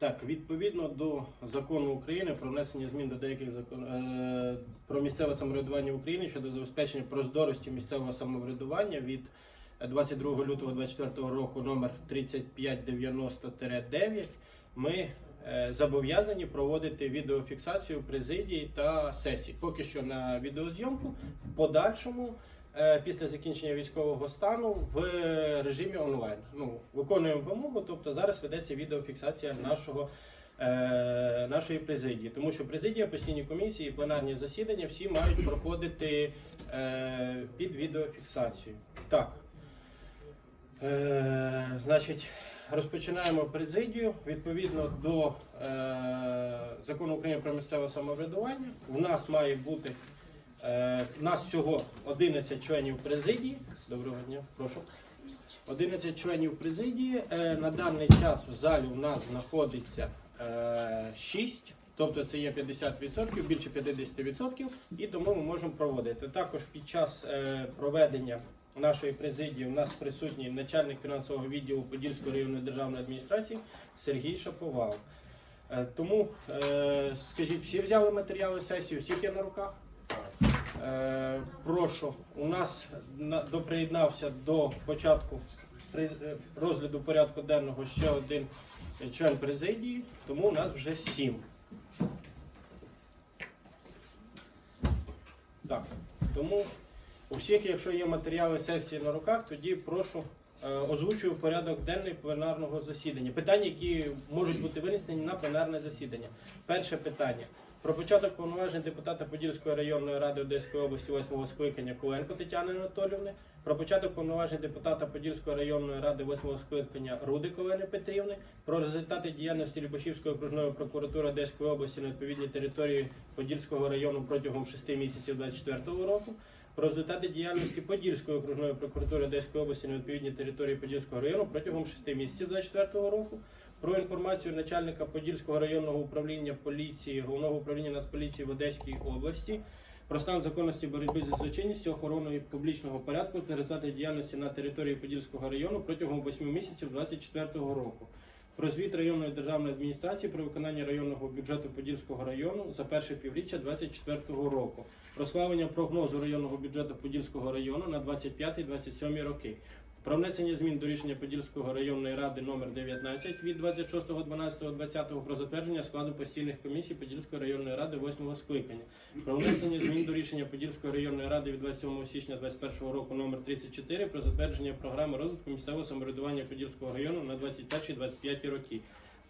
Так, відповідно до закону України про внесення змін до деяких закон е, про місцеве самоврядування України щодо забезпечення прозорості місцевого самоврядування від 22 лютого 2024 року номер 3590-9 ми е, зобов'язані проводити відеофіксацію президії та сесій. Поки що на відеозйомку, в подальшому. Е, Після закінчення військового стану в режимі онлайн. Ну, виконуємо вимогу, тобто зараз ведеться відеофіксація нашого, е, нашої президії. Тому що президія, постійні комісії, пленарні засідання всі мають проходити е, під відеофіксацію. Так. Е, значить, розпочинаємо президію. Відповідно до е, закону України про місцеве самоврядування, у нас має бути нас всього 11 членів президії. Доброго дня, прошу. 11 членів президії. Е, на даний час в залі у нас знаходиться е, 6, тобто це є 50%, більше 50%, і тому ми можемо проводити. Також під час е, проведення нашої президії у нас присутній начальник фінансового відділу Подільської районної державної адміністрації Сергій Шаповал. Е, Тому, е, скажіть, всі взяли матеріали сесії, всіх є на руках? Е, Прошу, у нас доприєднався до початку е, розгляду порядку денного ще один член президії, тому у нас вже сім. Так, тому у всіх, якщо є матеріали сесії на руках, тоді прошу е, озвучую порядок денний пленарного засідання. Питання, які можуть бути винесені на пленарне засідання. Перше питання. Про початок повноважень депутата Подільської районної ради Одеської області 8 скликання Куленко Тетяни Анатолівни, про початок повноважень депутата Подільської районної ради 8 скликання Рудик Олени Петрівни, про результати діяльності Любашівської окружної прокуратури Одеської області на відповідній території Подільського району протягом 6 місяців 2024 року, про результати діяльності Подільської окружної прокуратури Одеської області на відповідній території Подільського району протягом 6 місяців 2024 року, про інформацію начальника Подільського районного управління поліції, головного управління Нацполіції в Одеській області, про стан законності боротьби зі злочинністю, охорони публічного порядку та результати діяльності на території Подільського району протягом 8 місяців 2024 року. Про звіт районної державної адміністрації про виконання районного бюджету Подільського району за перше півріччя 2024 року. Про схвалення прогнозу районного бюджету Подільського району на 25-27 роки. Про внесення змін до рішення Подільського районної ради номер 19 від 26.12.20 про затвердження складу постійних комісій Подільської районної ради 8 скликання. Про внесення змін до рішення Подільської районної ради від 27 січня 2021 року номер 34 про затвердження програми розвитку місцевого самоврядування Подільського району на 21-25 роки.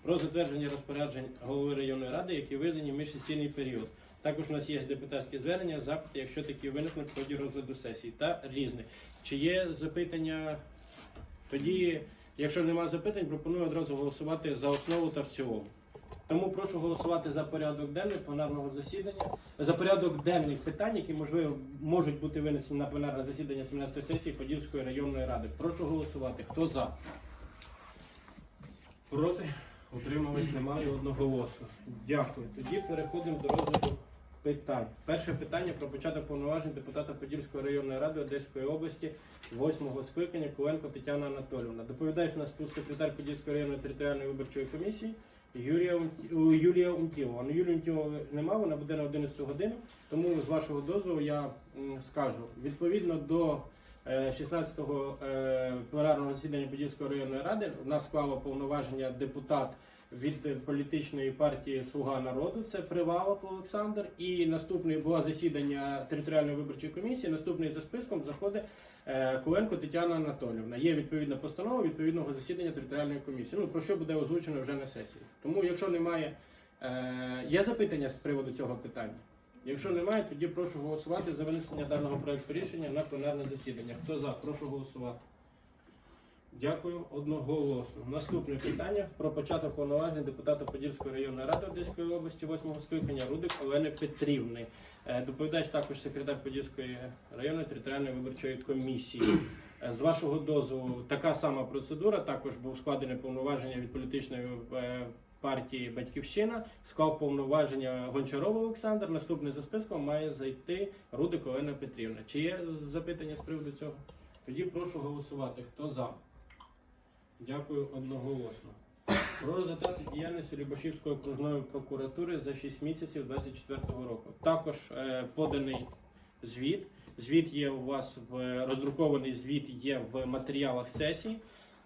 Про затвердження розпоряджень голови районної ради, які видані в міжсесійний період. Також у нас є депутатські звернення, запити, якщо такі виникнуть в ході розгляду сесії та різних. Чи є запитання? Тоді, якщо немає запитань, пропоную одразу голосувати за основу та в цілому. Тому прошу голосувати за порядок денний пленарного засідання, за порядок денних питань, які можливо можуть бути винесені на пленарне засідання 17-ї сесії Подільської районної ради. Прошу голосувати. Хто за? Проти? Утримались немає одноголосно. Дякую. Тоді переходимо до розгляду питань. Перше питання про початок повноважень депутата Подільської районної ради Одеської області 8-го скликання Куленко Тетяна Анатолійовна. Доповідає нас тут секретар Подільської районної територіальної виборчої комісії Юрія, Юлія Унтілова. Ну, Юлії Унтілова нема, вона буде на 11 годину, тому з вашого дозволу я скажу. Відповідно до 16-го е, пленарного засідання Подільської районної ради у нас склало повноваження депутат від е, політичної партії Слуга народу. Це Привалов Олександр. І наступне було засідання територіальної виборчої комісії. Наступний за списком заходить е, Куленко Тетяна Анатолівна. Є відповідна постанова відповідного засідання територіальної комісії. Ну про що буде озвучено вже на сесії. Тому, якщо немає е, є запитання з приводу цього питання. Якщо немає, тоді прошу голосувати за винесення даного проекту рішення на пленарне засідання. Хто за? Прошу голосувати. Дякую одноголосно. Наступне питання про початок повноважень депутата Подільської районної ради Одеської області 8 скликання Рудик Олени Петрівни. Е, Доповідач також секретар Подільської районної територіальної виборчої комісії. Е, З вашого дозволу, така сама процедура. Також був складене повноваження від політичної е, партії Батьківщина. Склав повноваження Гончаров Олександр. Наступний за списком має зайти Рудик Олена Петрівна. Чи є запитання з приводу цього? Тоді прошу голосувати. Хто за? Дякую одноголосно. Про результати діяльності Любашівської окружної прокуратури за 6 місяців 2024 року. Також е, поданий звіт. Звіт є у вас в роздрукований звіт є в матеріалах сесій.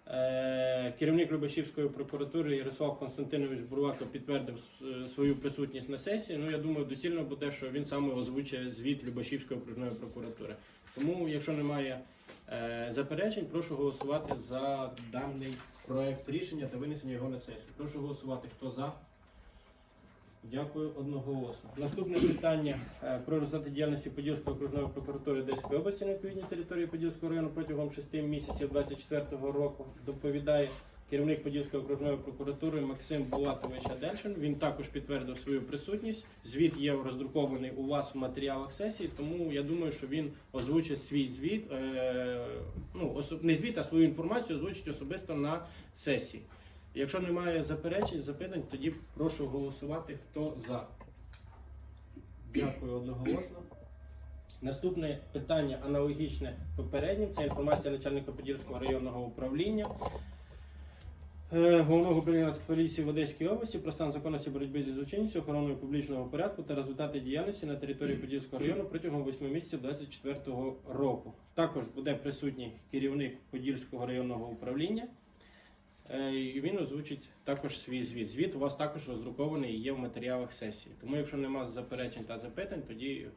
Е, Керівник Любашівської прокуратури Ярослав Константинович Бурлако підтвердив свою присутність на сесії. Ну я думаю, доцільно буде, що він саме озвучує звіт Любашівської окружної прокуратури. Тому, якщо немає е, заперечень, прошу голосувати за даний проект рішення та винесення його на сесію. Прошу голосувати. Хто за? Дякую одноголосно. Наступне питання е, про результати діяльності Подільської окружної прокуратури Одеської області на відповідній території Подільського району протягом 6 місяців 2024 року доповідає керівник Подільської окружної прокуратури Максим Булатович Адельшин. Він також підтвердив свою присутність. Звіт є роздрукований у вас в матеріалах сесії, тому я думаю, що він озвучить свій звіт, е, ну не звіт, а свою інформацію озвучить особисто на сесії. Якщо немає заперечень, запитань, тоді прошу голосувати, хто за. Дякую одноголосно. Наступне питання аналогічне попереднім. Це інформація начальника Подільського районного управління. е, Головного управління поліції в Одеській області про стан законності боротьби зі злочинністю, охороною публічного порядку та результати діяльності на території Подільського району протягом 8 місяців 2024 року. Також буде присутній керівник Подільського районного управління. Е, І він озвучить також свій звіт. Звіт у вас також роздрукований і є в матеріалах сесії. Тому, якщо нема заперечень та запитань, тоді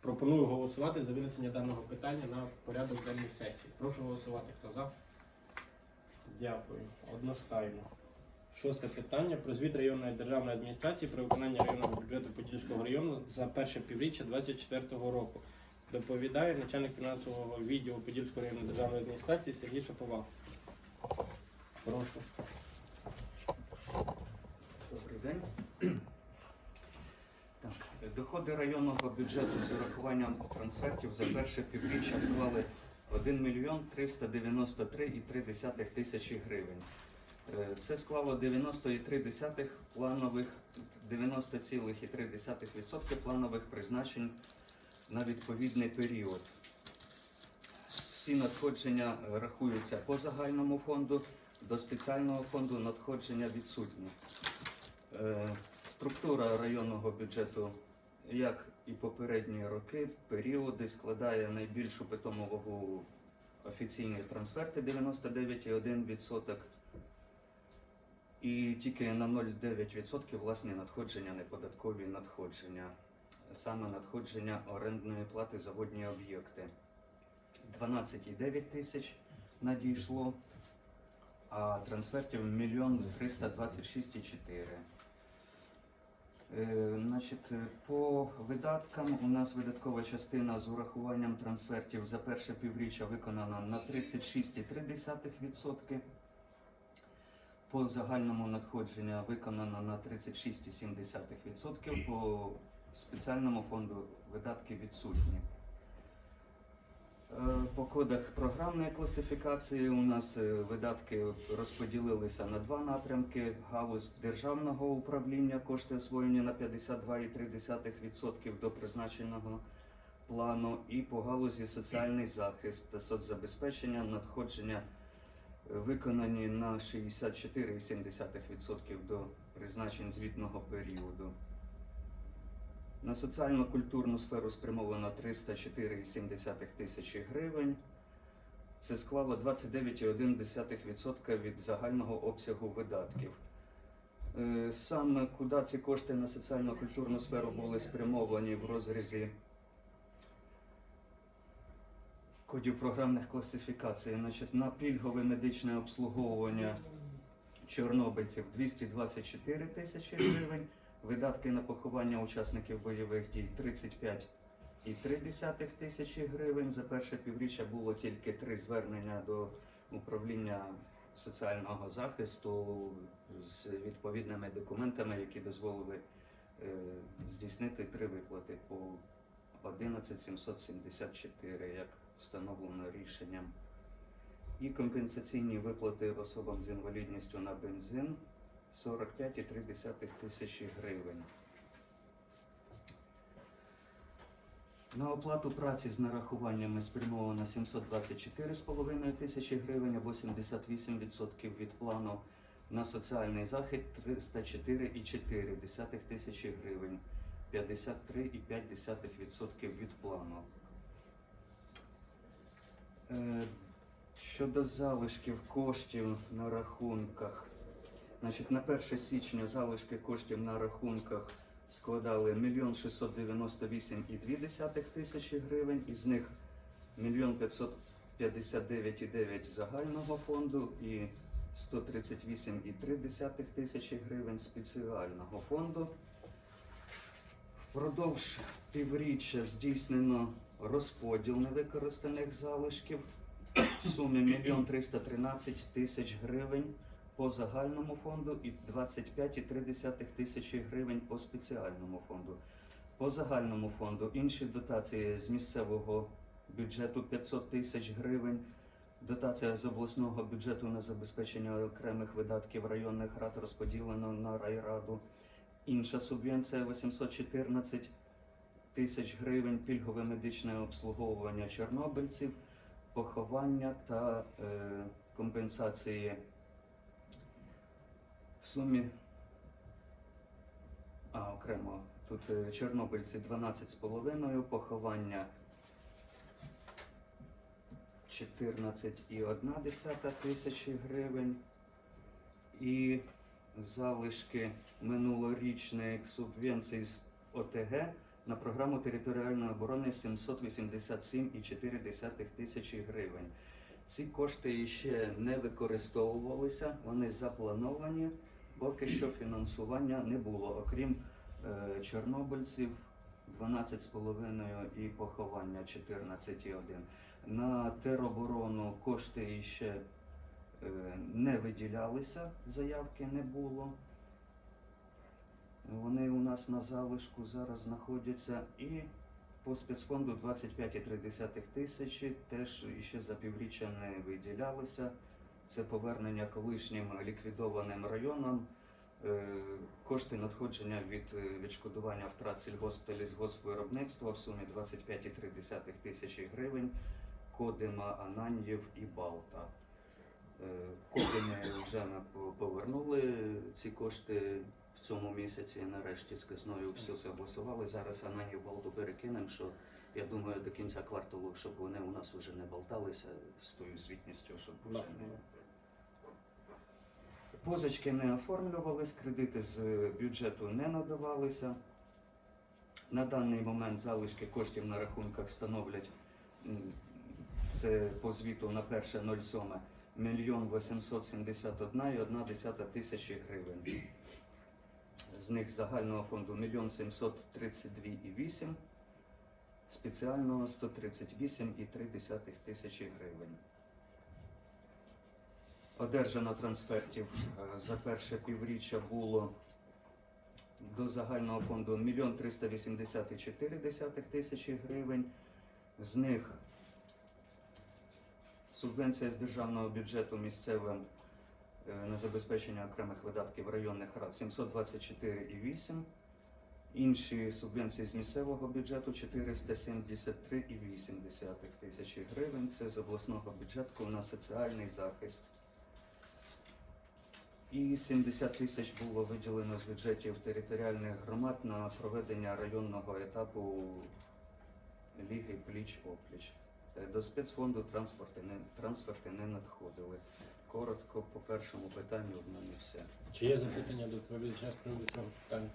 пропоную голосувати за винесення даного питання на порядок денний сесії. Прошу голосувати. Хто за? Дякую. Одностайно. Шосте питання про звіт районної державної адміністрації про виконання районного бюджету Подільського району за перше півріччя 2024 року. Доповідає начальник фінансового відділу Подільської районної державної адміністрації Сергій Шаповал. Прошу. Добрий день. Так, доходи районного бюджету з урахуванням трансфертів за перше півріччя склали 1 мільйон 393,3 тисячі гривень. Е, Це склало 90,3 планових 90,3% планових призначень на відповідний період. Всі надходження рахуються по загальному фонду, до спеціального фонду надходження відсутні. Е, Структура районного бюджету, як і попередні роки, періоди складає найбільшу питому вагу офіційні трансферти 99,1%. І тільки на 0,9% власні надходження, неподаткові надходження, саме надходження орендної плати за водні об'єкти. 12,9 тисяч надійшло, а трансфертів 1 326,4. Е, Значить, по видаткам у нас видаткова частина з урахуванням трансфертів за перше півріччя виконана на 36,3%. По загальному надходження виконано на 36,7%. По спеціальному фонду видатки відсутні. Е, По кодах програмної класифікації у нас е, видатки розподілилися на два напрямки: галузь державного управління, кошти освоєні на 52,3% до призначеного плану, і по галузі соціальний захист та соцзабезпечення надходження е, виконані на 64,7% до призначень звітного періоду. На соціально-культурну сферу спрямовано 304,7 тисячі гривень. Це склало 29,1% від загального обсягу видатків. Е, Саме куди ці кошти на соціально-культурну сферу були спрямовані в розрізі кодів програмних класифікацій. Значить, на пільгове медичне обслуговування чорнобильців 224 тисячі гривень. Видатки на поховання учасників бойових дій 35,3 тисячі гривень. За перше півріччя було тільки три звернення до управління соціального захисту з відповідними документами, які дозволили е, здійснити три виплати по 11774, як встановлено рішенням. І компенсаційні виплати особам з інвалідністю на бензин 45,3 тисячі гривень. На оплату праці з нарахуваннями спрямовано 724,5 тисячі гривень, або 78% від плану. На соціальний захід 304,4 тисячі гривень, 53,5% від плану. Е, Щодо залишків коштів на рахунках, значить на 1 січня залишки коштів на рахунках складали 1 698,2 тисячі гривень, із них 1 559,9 загального фонду і 138,3 тисячі гривень спеціального фонду. Впродовж півріччя здійснено розподіл невикористаних залишків в сумі 1 313 тисяч гривень по загальному фонду і 25,3 тисячі гривень по спеціальному фонду. По загальному фонду інші дотації з місцевого бюджету 500 тисяч гривень, дотація з обласного бюджету на забезпечення окремих видатків районних рад розподілено на райраду. Інша субвенція 814 тисяч гривень, пільгове медичне обслуговування чорнобильців, поховання та е, компенсації в сумі. А, окремо, тут е, чорнобильці 12,5, поховання 14,1 тисячі гривень. І залишки минулорічних субвенцій з ОТГ на програму територіальної оборони 787,4 тисячі гривень. Ці кошти ще не використовувалися, вони заплановані, поки що фінансування не було, окрім е, чорнобильців 12,5 і поховання 14,1. На тероборону кошти ще е, не виділялися, заявки не було. Вони у нас на залишку зараз знаходяться і по спецфонду 25,3 тисячі теж ще за півріччя не виділялися. Це повернення колишнім ліквідованим районам. Е, Кошти надходження від е, відшкодування втрат сільгосп та лісгоспвиробництва в сумі 25,3 тисячі гривень, Кодима, Ананьєв і Балта. Е, Кодими вже повернули ці кошти в цьому місяці. Нарешті з казною все согласували. Зараз Ананьєв Балту перекинемо, що я думаю, до кінця кварталу, щоб вони у нас вже не болталися з тою звітністю, щоб вже не. Позички не оформлювались, кредити з бюджету не надавалися. На даний момент залишки коштів на рахунках становлять це по звіту на 1.07 мільйон 871,1 тисячі гривень. З них загального фонду мільйон 732,8, спеціального 138,3 тисячі гривень. Одержано трансфертів е, за перше півріччя було до загального фонду 1 384 тисячі гривень. З них субвенція з державного бюджету місцевим е, на забезпечення окремих видатків районних рад 724,8. Інші субвенції з місцевого бюджету 473,8 тисячі гривень. Це з обласного бюджету на соціальний захист. І 70 тисяч було виділено з бюджетів територіальних громад на проведення районного етапу Ліги пліч-опліч. Е, До спецфонду транспорти не, трансферти не надходили. Коротко по першому питанню в мене все. Чи є запитання до доповідача з приводу цього питання?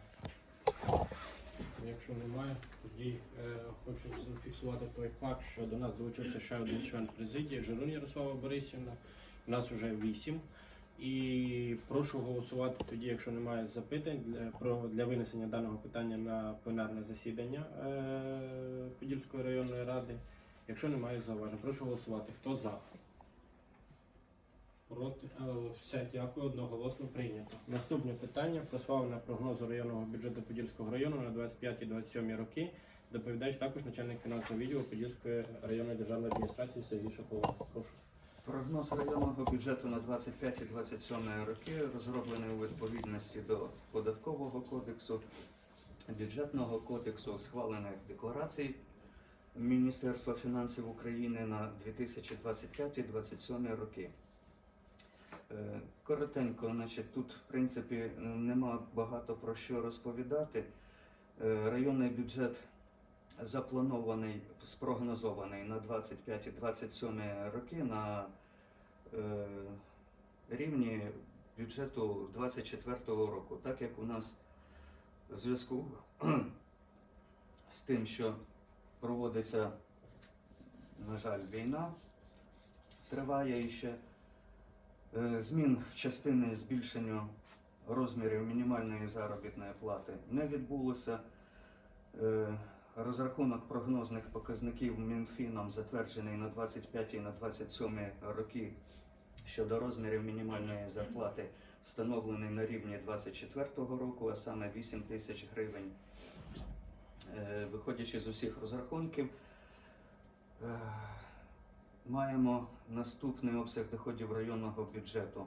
Якщо немає, тоді е, хочу зафіксувати той факт, що до нас долучився ще один член президії, Жирун Ярослава Борисівна. У нас вже вісім. І прошу голосувати тоді, якщо немає запитань для, про, для винесення даного питання на пленарне засідання е, Подільської районної ради. Якщо немає зауважень, прошу голосувати. Хто за? Проти Е, все, дякую, одноголосно прийнято. Наступне питання про схвалення прогнозу районного бюджету Подільського району на 25-27 роки. Доповідач також начальник фінансового відділу Подільської районної державної адміністрації Сергій Шаповал. Прошу. Прогноз районного бюджету на 25 і 27 роки розроблений у відповідності до податкового кодексу, бюджетного кодексу, схвалених декларацій Міністерства фінансів України на 2025-2027 роки. Е, Коротенько, значить, тут в принципі нема багато про що розповідати. Е, Районний бюджет запланований, спрогнозований на 25-27 роки на е, рівні бюджету 24 року. Так як у нас в зв'язку з тим, що проводиться, на жаль, війна, триває ще. Е, Змін в частини збільшення розмірів мінімальної заробітної плати не відбулося. Розрахунок прогнозних показників Мінфіном затверджений на 25 і на 27 роки щодо розмірів мінімальної зарплати встановлений на рівні 24 року, а саме 8 тисяч гривень. Е, Виходячи з усіх розрахунків, е, маємо наступний обсяг доходів районного бюджету.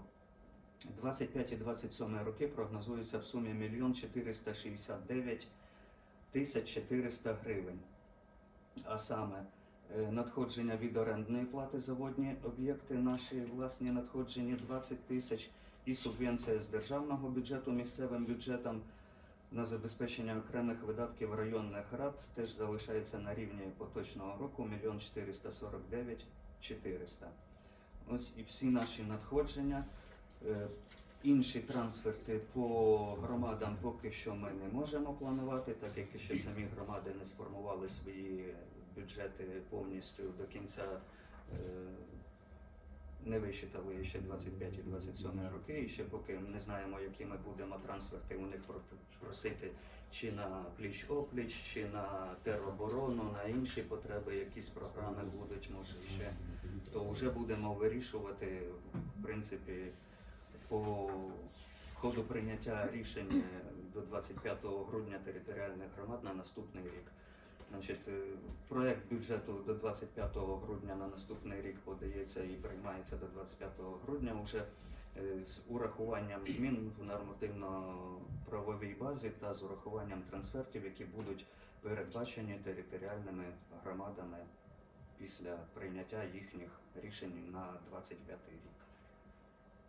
25 і 27 роки прогнозується в сумі 1 469 тисяч 400 гривень. А саме е, надходження від орендної плати за водні об'єкти, наші власні надходження 20 тисяч і субвенція з державного бюджету місцевим бюджетам на забезпечення окремих видатків районних рад теж залишається на рівні поточного року 1 449 400. Ось і всі наші надходження. Інші трансферти по громадам поки що ми не можемо планувати, так як ще самі громади не сформували свої бюджети повністю до кінця. е, Не висчитали ще 25 і 27 роки, і ще поки не знаємо, які ми будемо трансферти у них просити чи на пліч опліч, чи на тероборону, на інші потреби, якісь програми будуть, може ще то вже будемо вирішувати в принципі по ходу прийняття рішень до 25 грудня територіальних громад на наступний рік. Значить, е, проект бюджету до 25 грудня на наступний рік подається і приймається до 25 грудня вже е, з урахуванням змін в нормативно-правовій базі та з урахуванням трансфертів, які будуть передбачені територіальними громадами після прийняття їхніх рішень на 25 рік.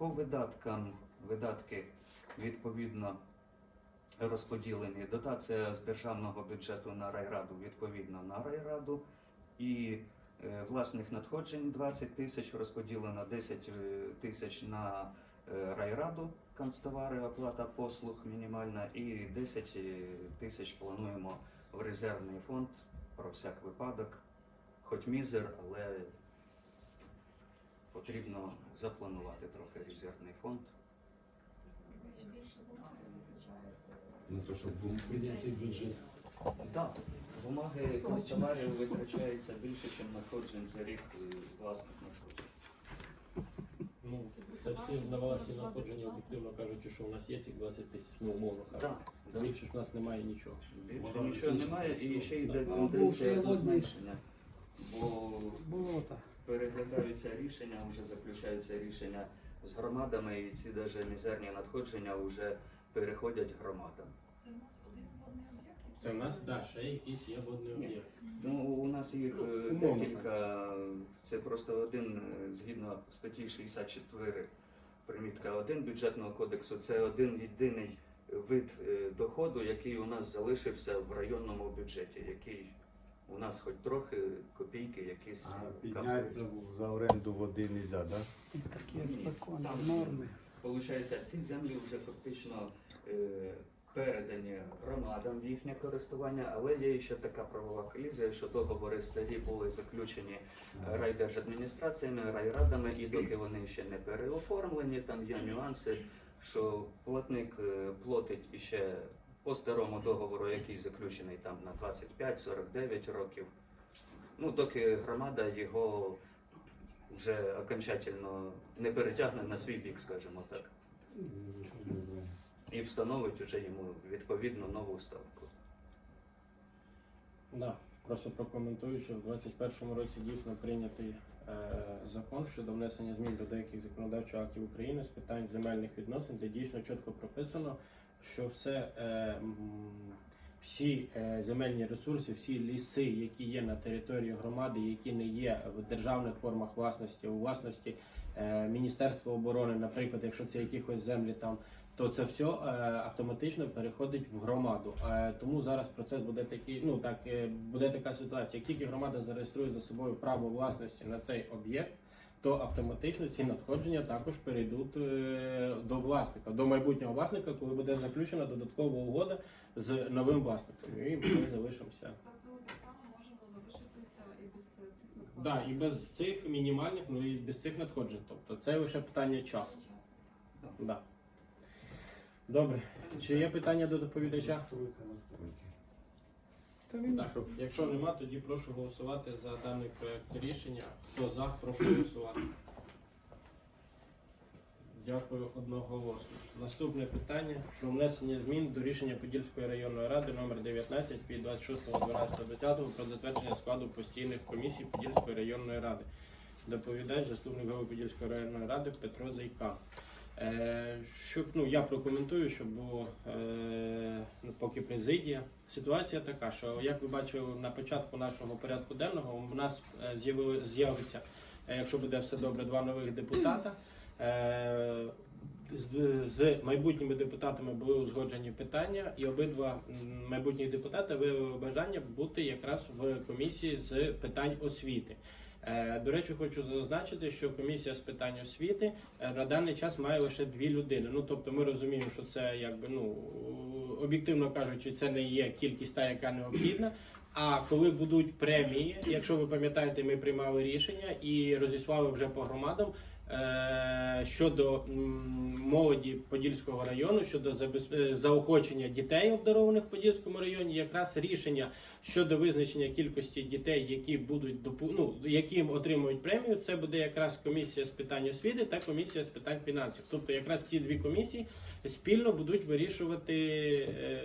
По видаткам видатки відповідно розподілені. Дотація з державного бюджету на райраду відповідно на райраду і е, власних надходжень 20 тисяч розподілено 10 е, тисяч на е, райраду канцтовари, оплата послуг мінімальна, і 10 тисяч плануємо в резервний фонд про всяк випадок, хоч мізер, але потрібно запланувати трохи резервний фонд. На те, щоб був прийнятий бюджет. Так, бумаги канцтоварів витрачається більше, ніж надходжень за рік е, власних надходжень. Ну, це всі на власні надходження, об'єктивно кажучи, що у нас є ці 20 тисяч, ну умовно кажучи. Більше ж у нас немає нічого. Більше нічого немає і ще йде тенденція до зменшення. Бо Було так. Переглядаються рішення, вже заключаються рішення з громадами, і ці навіть мізерні надходження вже переходять громадам. Це в нас, так, ще якийсь є водний об'єкт. Ну, у нас їх е, Умовно декілька, це просто один е, згідно статті 64 примітка 1 бюджетного кодексу, це один єдиний вид е, доходу, який у нас залишився в районному бюджеті, який у нас хоч трохи копійки якісь А підняти за- за оренду води не можна, так? Такі закони, Там, норми. Получається, ці землі вже фактично е, передані громадам в їхнє користування, але є ще така правова колізія, що договори старі були заключені райдержадміністраціями, райрадами, і доки вони ще не переоформлені, там є нюанси, що платник е, платить іще по старому договору, який заключений там на 25-49 років. Ну, доки громада його вже окончательно не перетягне на свій бік, скажімо так, і встановить вже йому відповідно нову ставку. Да. Просто прокоментую, що в 2021 році дійсно прийнятий е, закон щодо внесення змін до деяких законодавчих актів України з питань земельних відносин, де дійсно чітко прописано, що все е, всі е, земельні ресурси, всі ліси, які є на території громади, які не є в державних формах власності, у власності е, Міністерства оборони, наприклад, якщо це якихось землі там, то це все автоматично переходить в громаду. Тому зараз процес буде такий. Ну так буде така ситуація. Як тільки громада зареєструє за собою право власності на цей об'єкт, то автоматично ці надходження також перейдуть е, до власника, до майбутнього власника, коли буде заключена додаткова угода з новим власником. І ми залишимося. Тобто ми так само можемо залишитися і без цих надходжень. Да, і без цих мінімальних, ну і без цих надходжень. Тобто це лише питання часу. Да. Добре. Чи є питання до доповідача? Настройка, настройки. Так, якщо нема, тоді прошу голосувати за даний проект рішення. Хто за, прошу голосувати. Дякую одноголосно. Наступне питання про внесення змін до рішення Подільської районної ради номер 19 від 26.12.20 про затвердження складу постійних комісій Подільської районної ради. Доповідач заступник голови Подільської районної ради Петро Зайка. Е, щоб ну я прокоментую, щоб було е, ну, поки президія. Ситуація така, що як ви бачили на початку нашого порядку денного, у нас е, з'явили з'явиться, е, якщо буде все добре, два нових депутата. Е, з, з майбутніми депутатами були узгоджені питання, і обидва майбутні депутати виявили бажання бути якраз в комісії з питань освіти. Е, До речі, хочу зазначити, що комісія з питань освіти е, на даний час має лише дві людини. Ну тобто, ми розуміємо, що це якби ну об'єктивно кажучи, це не є кількість та, яка необхідна. А коли будуть премії, якщо ви пам'ятаєте, ми приймали рішення і розіслали вже по громадам щодо молоді Подільського району, щодо е, заохочення дітей обдарованих в Подільському районі, якраз рішення щодо визначення кількості дітей, які будуть ну, які отримують премію, це буде якраз комісія з питань освіти та комісія з питань фінансів. Тобто, якраз ці дві комісії спільно будуть вирішувати. е,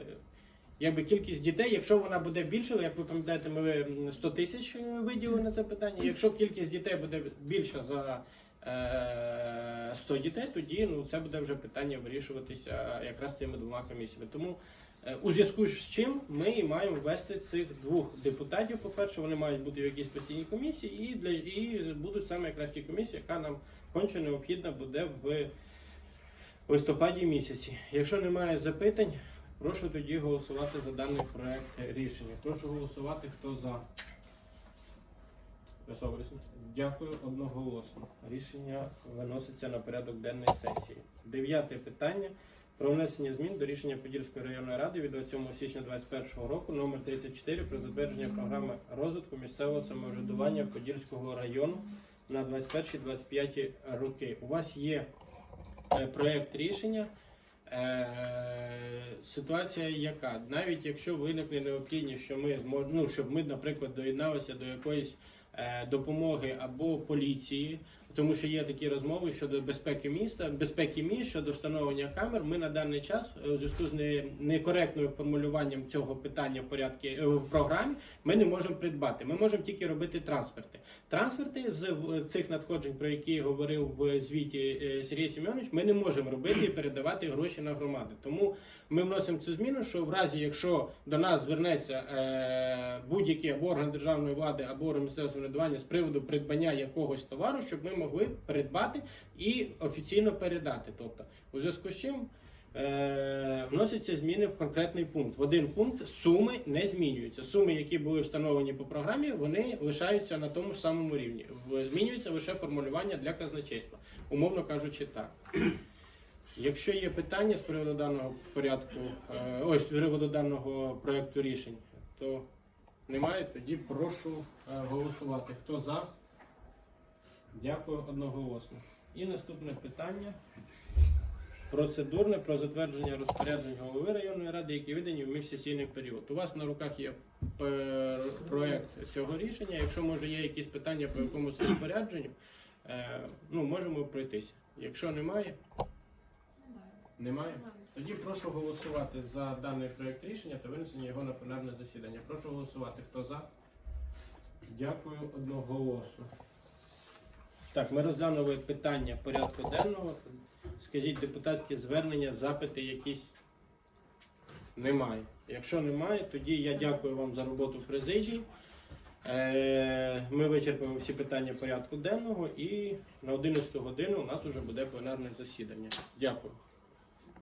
Якби кількість дітей, якщо вона буде більше, як ви пам'ятаєте, ми м, 100 тисяч е, виділили на це питання. Якщо кількість дітей буде більша за е, 100 дітей, тоді ну це буде вже питання вирішуватися якраз цими двома комісіями. Тому е, у зв'язку з чим ми маємо ввести цих двох депутатів. По-перше, вони мають бути в якійсь постійній комісії, і для і будуть саме якраз ті комісії, яка нам конче необхідна буде в листопаді місяці. Якщо немає запитань, прошу тоді голосувати за даний проект рішення. Прошу голосувати, хто за. Дякую одноголосно. Рішення виноситься на порядок денної сесії. Дев'яте питання про внесення змін до рішення Подільської районної ради від 27 січня 2021 року номер 34 про затвердження програми розвитку місцевого самоврядування Подільського району на 21-25 роки. У вас є е, проект рішення. Е, ситуація яка? Навіть якщо виникне необхідність, що ми змож- ну, щоб ми, наприклад, доєдналися до якоїсь допомоги або поліції, тому що є такі розмови щодо безпеки міста, безпеки міст щодо встановлення камер. Ми на даний час е, у зв'язку з некоректним формулюванням цього питання в порядку е, в програмі, ми не можемо придбати. Ми можемо тільки робити трансферти. Трансферти з цих надходжень, про які говорив в звіті е, Сергій Семенович, ми не можемо робити і передавати гроші на громади. Тому ми вносимо цю зміну, що в разі, якщо до нас звернеться е, будь-який орган державної влади, або орган місцевого самоврядування з приводу придбання якогось товару, щоб ми могли придбати і офіційно передати. Тобто, у зв'язку з чим е, вносяться зміни в конкретний пункт. В один пункт суми не змінюються. Суми, які були встановлені по програмі, вони лишаються на тому ж самому рівні. Змінюється лише формулювання для казначейства, умовно кажучи, так. Якщо є питання з приводу даного порядку, е, ось з приводу даного проекту рішень, то немає, тоді прошу е, голосувати. Хто за? Дякую одноголосно. І наступне питання. Процедурне про затвердження розпоряджень голови районної ради, які видані в міжсесійний період. У вас на руках є е, проект цього рішення. Якщо може є якісь питання по якомусь розпорядженню, е, ну можемо пройтись. Якщо немає, Немає. Тоді прошу голосувати за даний проект рішення та винесення його на пленарне засідання. Прошу голосувати. Хто за? Дякую одноголосно. Так, ми розглянули питання порядку денного. Скажіть, депутатські звернення, запити якісь. Немає. Якщо немає, тоді я дякую вам за роботу в президії. Е, Ми вичерпаємо всі питання порядку денного і на 11 годину у нас вже буде пленарне засідання. Дякую.